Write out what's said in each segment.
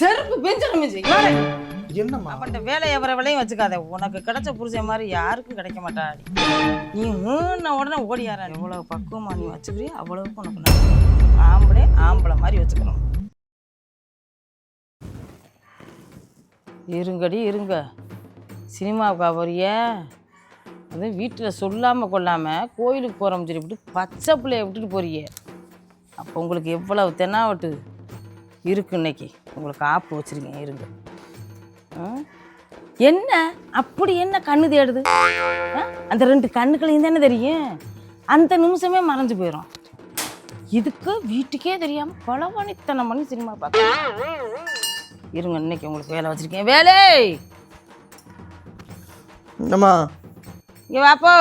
செருப்பு பெஞ்சணும் என்னம்மா? அவன்கிட்ட வேலை எவர வேலையும் வச்சுக்காத. உனக்கு கிடைச்ச புருஷன் மாதிரி யாருக்கும் கிடைக்க மாட்டாடி. நீ ஊன உடனே ஓடியாரா எவ்வளவு பக்குவமா நீ வச்சுக்கிறியோ அவ்வளவுக்கு உனக்கு. ஆம்பளை ஆம்பளை மாதிரி வச்சுக்கணும். இருங்கடி இருங்க. சினிமாவுக்கா போறிய அது வீட்டில் சொல்லாமல் கொள்ளாமல் கோயிலுக்கு போகிறோம் சொல்லிவிட்டு பச்சை பிள்ளைய விட்டுட்டு போறியே. அப்போ உங்களுக்கு எவ்வளவு தென்னாவட்டு இருக்கு இன்னைக்கு? உங்களுக்கு ஆப்பு வச்சுருக்கேன் இருங்க? என்ன? அப்படி என்ன கண்ணு தேடுது? அந்த ரெண்டு கண்ணுகளையும் தானே தெரியும்? அந்த நிமிஷமே மறைஞ்சு போயிடும் இதுக்கு வீட்டுக்கே தெரியாம பலவணித்தனம் பண்ணி சினிமா பார்க்க இருங்க இன்னைக்கு உங்களுக்கு வேலை வச்சிருக்கேன். வேலை! என்னம்மா? இங்க வாப்போ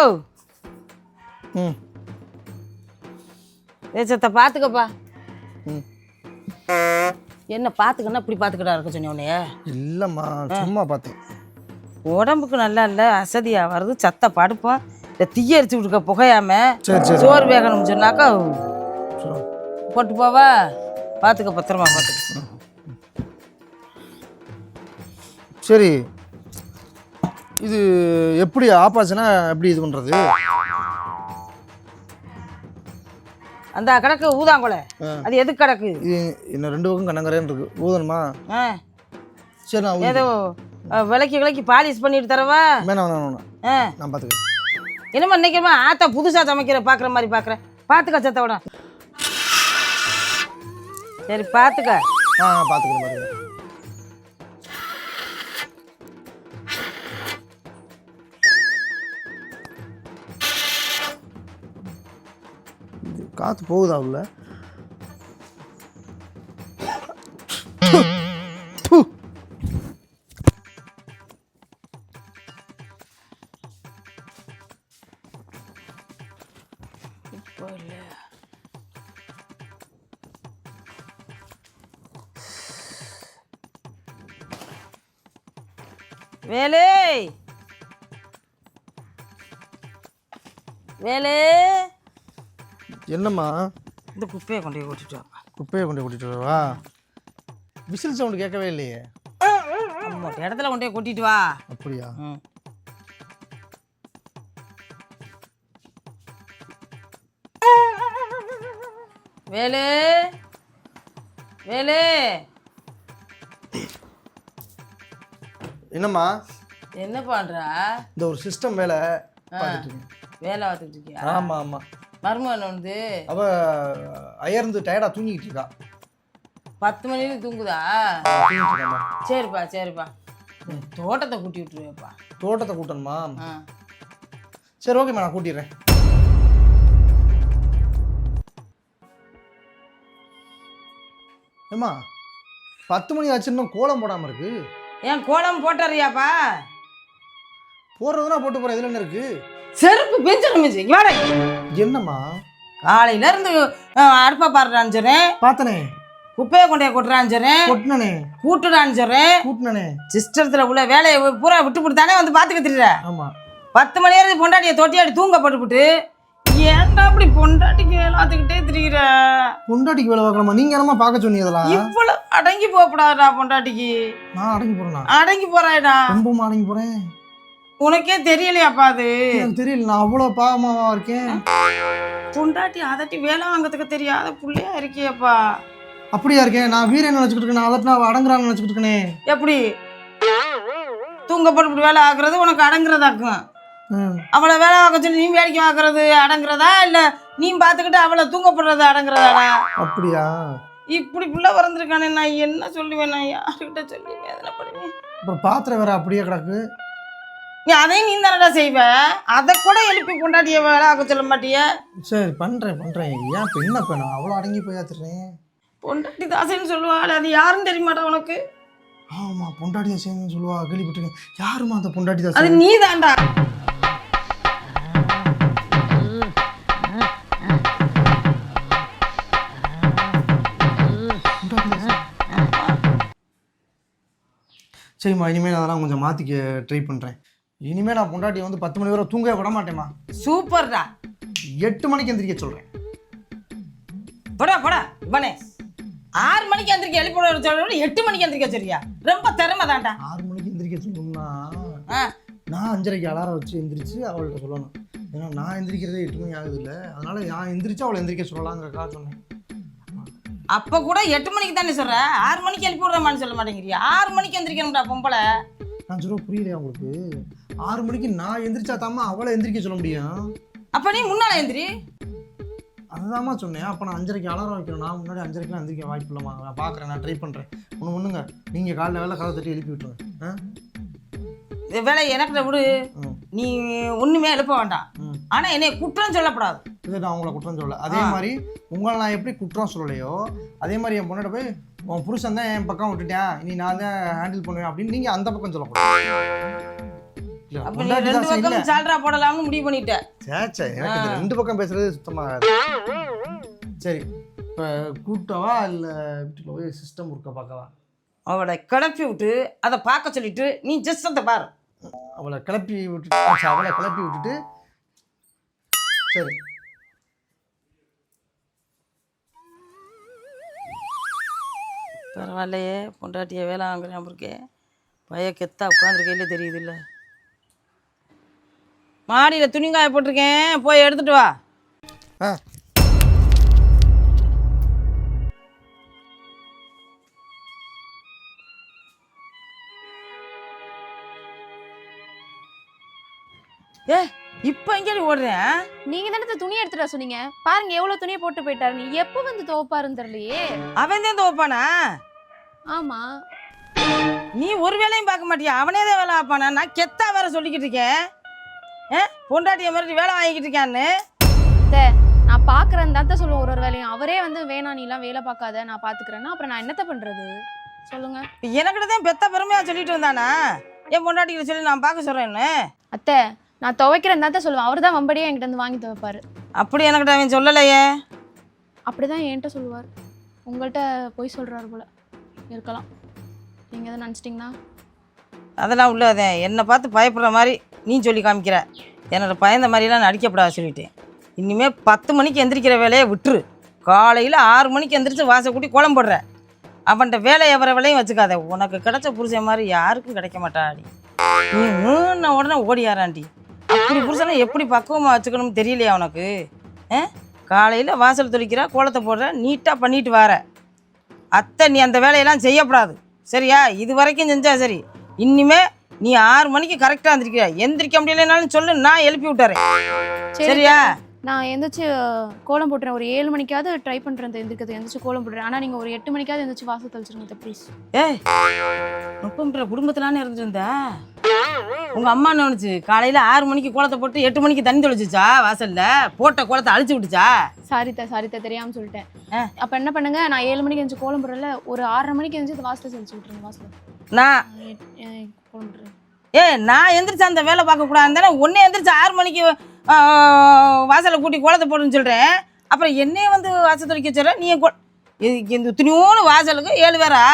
ம். தேசத்தை பார்த்துக்கப்பா ம். என்ன பார்த்துக்கன்னா இப்படி பார்த்துக்கிட்டா இருக்க சொன்னேன் உன்னைய? இல்லைம்மா சும்மா பார்த்தேன் உடம்புக்கு நல்லா இல்லை அசதியாக வருது சத்த படுப்போம் இந்த தீய அரிச்சு விட்டுக்க புகையாம சோறு வேகணும்னு சொன்னாக்கா. போட்டு போவா. பார்த்துக்க பத்திரமா பார்த்துக்க சரி. இது எப்படி ஆப்பாச்சுன்னா எப்படி இது பண்ணுறது அந்த கிடக்கு ஊதாங்கொலை. அது எதுக்கு கிடக்கு? இன்னும் ரெண்டு பக்கம் கண்ணங்கரேன்னு இருக்கு. ஊதணுமா? சரி நான் ஏதோ அஹ், விளக்கி விளக்கி பாலிஷ் பண்ணிட்டு தரவா? வேணாம் வேணாம் நான் பார்த்துக்கிறேன் என்னமா இன்னைக்குமா ஆத்தா புதுசா சமைக்கிற பார்க்குற மாதிரி பார்க்குறேன் பார்த்துக்க சத்த விட சரி பார்த்துக்க ஆ பார்த்துக்கிறேன் பார்த்துக்கிறேன் காற்று போகுதா உள்ள. வேலே! வேலே! என்னம்மா? இந்த குப்பையை கொண்டு போய் ஓட்டிட்டு வாப்பா குப்பையை கொண்டு கூட்டிட்டு வரவா விசில் சவுண்டு கேட்கவே இல்லையே. ஆமா இடத்துல கொண்டு போய் கொட்டிட்டு வா. அப்படியா? ம். வேலு? வேலு? என்னம்மா? என்ன பண்றா? இந்த ஒரு சிஸ்டம் வேலை பார்த்துட்டு இருக்கேன். வேலை பார்த்துட்டு இருக்கியா? ஆமாம் ஆமாம் மருமகன் வந்து அவ அயர்ந்து டயர்டாக தூங்கிட்டு இருக்கா. பத்து மணில தூங்குதா. சரிப்பா சரிப்பா. தோட்டத்தை கூட்டி விட்டுருவேப்பா. தோட்டத்தை கூட்டணுமா? சரி ஓகேம்மா நான் கூட்டிடுறேன். ஏம்மா பத்து மணி ஆச்சு இன்னும் கோலம் போடாமல் இருக்கு. ஏன் கோலம் போட்டுறியாப்பா? போடுறதுனா போட்டு போகிற இதில் என்ன இருக்கு? செருப்பு பெஞ்சிடும் மிஞ்சி. இங்க வாடா. என்னம்மா? காலையில இருந்து அடுப்பை பாடுறான்னு சொல்றேன் பார்த்தனே. குப்பையை கொண்டே கொட்டுறான்னு சொல்றேன் கொட்டினனே. கூட்டுடான்னு சொல்றேன் கூட்டினனே. சிஸ்டத்துல உள்ள வேலையை பூரா விட்டு விட்டு தானே வந்து பாத்துக்க திரிற ஆமாம் பத்து மணி நேரம் பொண்டாட்டியை தொட்டியாடி தூங்க போட்டுவிட்டு ஏன்டா அப்படி பொண்டாட்டிக்கு வேலை பார்த்துக்கிட்டே திரிகிற பொண்டாட்டிக்கு வேலை பார்க்கலாமா நீங்கள் என்னம்மா பார்க்க சொன்னீங்க இதெல்லாம்? இவ்வளவு அடங்கி போகக்கூடாதுடா பொண்டாட்டிக்கு. நான் அடங்கி போகிறேண்ணா அடங்கி போறாடா ரொம்பவும் அடங்கி போகிறேன் உனக்கே தெரியலையாப்பா அது? எனக்கு தெரியல. நான் அவ்வளோ பாவமாவா இருக்கேன்? பொண்டாட்டி அதட்டி வேலை வாங்கறதுக்கு தெரியாத புள்ளையா இருக்கியப்பா. அப்படியா இருக்கேன்? நான் வீரன் நினச்சிக்கிட்டு இருக்கேன். அதட்டு நான் அடங்குறான்னு நினச்சிக்கிட்டு இருக்கேனே. எப்படி? தூங்க போட்டு வேலை ஆகுறது உனக்கு அடங்குறதாக்கும் ம் அவளை வேலை பார்க்க சொல்லி நீ வேடிக்கை பார்க்கறது அடங்குறதா? இல்ல நீ பார்த்துக்கிட்டு அவளை தூங்கப்படுறது அடங்குறதாடா? அப்படியா? இப்படி புள்ள பிறந்திருக்கானே நான் என்ன சொல்லுவேன்? நான் யாருக்கிட்ட சொல்லி வேதனைப்படுவேன்? அப்புறம் பாத்திரம் வேற அப்படியே கிடக்கு. நீ அதையும் நீ தானடா செய்வ? அதை கூட எழுப்பி கொண்டாடிய வேலை ஆக்க சொல்ல மாட்டிய? சரி பண்ணுறேன் பண்ணுறேன் ஏன் இப்போ என்ன இப்போ நான் அவ்வளோ அடங்கி போயாத்துறேன் பொண்டாட்டி தாசைன்னு சொல்லுவாள் அது யாருன்னு தெரியுமாடா உனக்கு? ஆமாம் பொண்டாட்டி தாசேன்னு சொல்லுவா கேள்விப்பட்டிருக்கேன். யாருமா அந்த பொண்டாட்டி அது தாசன் நீ தான்டா சரிம்மா இனிமேல் அதெல்லாம் கொஞ்சம் மாற்றிக்க ட்ரை பண்ணுறேன் இனிமேல் நான் பொண்டாட்டியை வந்து பத்து மணி வரை தூங்க விட மாட்டேம்மா சூப்பர்டா. எட்டு மணிக்கு எந்திரிக்க சொல்கிறேன் போடா போடா இவனே ஆறு மணிக்கு எந்திரிக்க எழுப்பி சொல்ற எட்டு மணிக்கு எந்திரிக்க சரியா ரொம்ப திறமை தான்டா. ஆறு மணிக்கு எந்திரிக்க சொல்லணும்னா நான் அஞ்சரைக்கு அலாரம் வச்சு எந்திரிச்சு அவள்கிட்ட சொல்லணும். ஏன்னா நான் எந்திரிக்கிறதே எட்டு மணி ஆகுது இல்லை அதனால நான் எந்திரிச்சு அவளை எந்திரிக்க சொல்லலாங்கிறக்கா சொன்னேன். அப்ப கூட எட்டு மணிக்கு தானே சொல்ற? ஆறு மணிக்கு எழுப்பி விடுறமான்னு சொல்ல மாட்டேங்கிறியா? ஆறு மணிக்கு எந்திரிக்கணும்டா பொம்பளை. நான் சொல்ல புரியலையா உங்களுக்கு? ஆறு மணிக்கு நான் எந்திரிச்சா தாம்மா அவளை எந்திரிக்க சொல்ல முடியும். அப்ப நீ முன்னால எந்திரி. அதுதாம்மா சொன்னேன். அப்போ நான் அஞ்சரைக்கு அலாரம் வைக்கணும். நான் முன்னாடி அஞ்சரைக்குலாம் எந்திரிக்க வாய்ப்பு இல்லைம்மா நான் பார்க்குறேன் நான் ட்ரை பண்ணுறேன் ஒன்று ஒன்றுங்க நீங்கள் காலைல வேலை கதை தட்டி எழுப்பி விட்டுருங்க. ஆ? வேலையை எனக்கு விடு. நீ ஒண்ணுமே எழுப்ப வேண்டாம். ம். ஆனா என்னை குற்றம் சொல்லக்கூடாது இது நான் உங்களை குற்றம் சொல்லல. அதே மாதிரி உங்களை நான் எப்படி குற்றம் சொல்லலையோ அதே மாதிரி என் பொண்ணோட போய் உன் புருஷன் தான் என் பக்கம் விட்டுட்டேன். இனி நான் தான் ஹேண்டில் பண்ணுவேன் அப்படின்னு நீங்கள் அந்த பக்கம் சொல்லக்கூடாது. அப்ப நீ பொண்டாட்டி ரெண்டு. பக்கம் சால்ரா போடலாம்னு முடிவு பண்ணிட்ட. எனக்கு இந்த ரெண்டு பக்கம் பேசுறது சுத்தமாகாது சரி இப்போ கூட்டவா இல்லை வீட்டுக்கு போய் சிஸ்டம் ஒர்க்கை பார்க்கவா? அவளை கிளப்பி விட்டு அதை பார்க்க சொல்லிட்டு நீ ஜஸ்ட் அதை பாரு. அவளை கிளப்பி விட்டுட்டு அவளை கிளப்பி விட்டுட்டு சரி. பரவாயில்லையே பொண்டாட்டிய வேலை வாங்குறேன் இருக்கே. பைய கெத்தா உட்காந்துருக்கையில தெரியுது இல்லை மாடியில் துணி காய போட்டிருக்கேன். போய் எடுத்துட்டு வா. ஆ. ஏ இப்போ எங்கேடி ஓடுறேன் நீங்க தானே துணி எடுத்துட்டு வர சொன்னீங்க. பாருங்க எவ்வளவு துணியை போட்டு போயிட்டாரு. நீ எப்போ வந்து துவப்பாருன்னு தெரியலையே. அவன் தான் துவைப்பானா? ஆமா. நீ ஒரு வேலையும் பார்க்க மாட்டியா? அவனே தான் வேலை பார்ப்பானா? நான் கெத்தா வேற சொல்லிக்கிட்டு இருக்கேன். பொண்டாட்டிய மாதிரி வேலை வாங்கிக்கிட்டு இருக்கான்னு நான் பாக்குறேன் தான் சொல்லுவேன் ஒரு ஒரு வேலையும். அவரே வந்து வேணாம் நீ எல்லாம் வேலை பார்க்காத நான் பாத்துக்கிறேன்னா அப்புறம் நான் என்னத்த பண்றது? சொல்லுங்க. எனக்கிட்ட தான் பெத்த பெருமையாக சொல்லிட்டு வந்தானா என் பொண்டாட்டிக்கிட்ட சொல்லி நான் பார்க்க சொல்கிறேன்னு அத்தை நான் துவைக்கிறேன் தான் சொல்லுவேன். அவர் தான் வம்படியே என்கிட்ட வந்து வாங்கி துவைப்பாரு. அப்படி எனக்கிட்ட அவன் சொல்லலையே. அப்படிதான் என்கிட்ட சொல்லுவார். உங்கள்கிட்ட போய் சொல்றாரு போல. இருக்கலாம். நீங்க எதை நினச்சிட்டிங்கன்னா? அதெல்லாம் உள்ளதே. என்னை பார்த்து பயப்படுற மாதிரி நீ சொல்லி காமிக்கிற. என்னோடய பயந்த மாதிரிலாம் நடிக்கப்படாது சொல்லிட்டேன். இனிமே பத்து மணிக்கு எந்திரிக்கிற வேலையை விட்டுரு. காலையில் ஆறு மணிக்கு எந்திரிச்சு வாசை கூட்டி கோலம் போடுற. அவன்கிட்ட வேலை எவர வேலையும் வச்சுக்காத. உனக்கு கிடைச்ச புருஷன் மாதிரி யாருக்கும் கிடைக்க மாட்டாடி. நீ மூணு உடனே ஓடியாராண்டி. அப்படி புருஷனை எப்படி பக்குவமாக வச்சுக்கணும்னு தெரியலையா உனக்கு? காலையில் வாசல் துளிக்கிற கோலத்தை போடுற நீட்டாக பண்ணிட்டு வர. அத்தை நீ அந்த வேலையெல்லாம் செய்யப்படாது. சரியா? இது வரைக்கும் செஞ்சால் சரி. இனிமே நீ ஆறு மணிக்கு கரெக்டாக எந்திரிக்கிற எந்திரிக்க முடியலைனாலும் சொல்லு நான் எழுப்பி விட்டுறேன். சரி, சரியா? நான் எந்திரிச்சு கோலம் போட்டுறேன். ஒரு ஏழு மணிக்காவது ட்ரை பண்ணுறேன் எந்திரிக்கிறது. எந்திரிச்சு கோலம் போட்டுறேன். ஆனால் நீங்கள் ஒரு எட்டு மணிக்காவது எந்திரிச்சு வாசல் தெளிச்சிருங்க ப்ளீஸ் ஏய் முப்பம்ன்ற குடும்பத்திலானே இருந்துட்டு இருந்த? உங்க அம்மா என்ன பண்ணுச்சு காலையில ஆறு மணிக்கு கோலத்தை போட்டு எட்டு மணிக்கு தண்ணி தொலைச்சிச்சா வாசல்ல? போட்ட கோலத்தை அழிச்சு விட்டுச்சா? சாரித்தா சாரித்தா தெரியாமல் சொல்லிட்டேன். அப்போ என்ன பண்ணுங்க? நான் ஏழு மணிக்கு எந்திரிச்சு கோலம் போடுறல ஒரு ஆறரை மணிக்கு எந்திரிச்சு வாசல் தெளிச்சு விட்டுருங்க வாசல் நான் ஏ நான் எந்திரிச்சு அந்த வேலை பார்க்க கூடாது. ஒன்னே எந்திரிச்சு ஆறு மணிக்கு வாசலை கூட்டி கோலத்தை போடுன்னு சொல்றேன். அப்புறம் என்னைய வந்து வாசல் தொலைக்க சொல்ற நீ கோ- இந்த துணியோடு வாசலுக்கு ஏழு பேரா?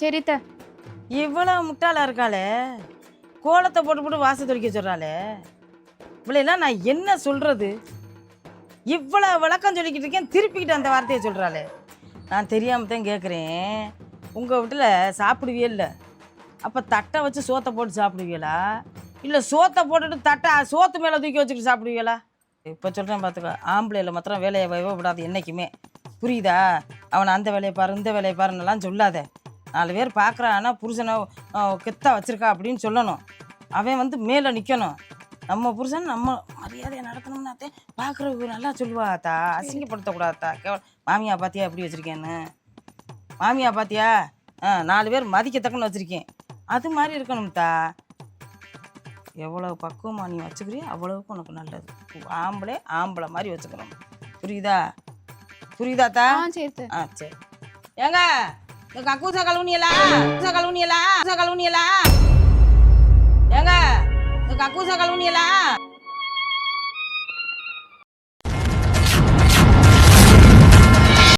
சரித்த. இவ்வளோ முட்டாளா இருக்காளே. கோலத்தை போட்டு போட்டு வாசல் தொலைக்க சொல்கிறாளே இவளையெல்லாம் நான் என்ன சொல்கிறது இவ்வளோ விளக்கம் சொல்லிக்கிட்டு இருக்கேன். திருப்பிக்கிட்டு அந்த வார்த்தையை சொல்கிறாளே நான் தெரியாமல் தான் கேட்குறேன் உங்கள் வீட்டில் சாப்பிடுவியே இல்லை. அப்போ தட்டை வச்சு சோத்தை போட்டு சாப்பிடுவீங்களா இல்லை சோத்தை போட்டுட்டு தட்டை சோத்து மேலே தூக்கி வச்சுக்கிட்டு சாப்பிடுவீங்களா இப்போ சொல்கிறேன் பார்த்துக்கோ ஆம்பளையில் மாத்திரம் வேலையை வைவ விடாது என்றைக்குமே புரியுதா? அவனை அந்த வேலையை பாரு இந்த வேலையை பாருன்னெல்லாம் சொல்லாத. நாலு பேர் பார்க்குறான்னா புருஷனை அஹ், கெத்தா அப்படின்னு சொல்லணும். அவன் வந்து மேலே நிற்கணும் நம்ம புருஷன் நம்ம மரியாதையை நடத்தணும்னாத்தே பார்க்குறவங்க நல்லா சொல்லுவாத்தா அசிங்கப்படுத்தக்கூடாதா? கேவல மாமியா பார்த்தியா எப்படி வச்சுருக்கேன்னு? மாமியா பாத்தியா? நாலு பேர் மதிக்கத்தக்கன்னு வச்சுருக்கேன். அது மாதிரி இருக்கணும் தா எவ்வளோ பக்குவமாக நீ வச்சுக்கிறியோ அவ்வளவுக்கு உனக்கு நல்லது. ஆம்பளை ஆம்பளை மாதிரி வச்சுக்கணும். புரியுதா? புரியுதா த. ஆ சரி ஏங்க இந்த கக்கூசா கழுவுனியலா? கக்கூசா கழுவுனியலா? கக்கூசா கழுவுனியலா? ஏங்க இந்த கக்கூசா கழுவுனியலா?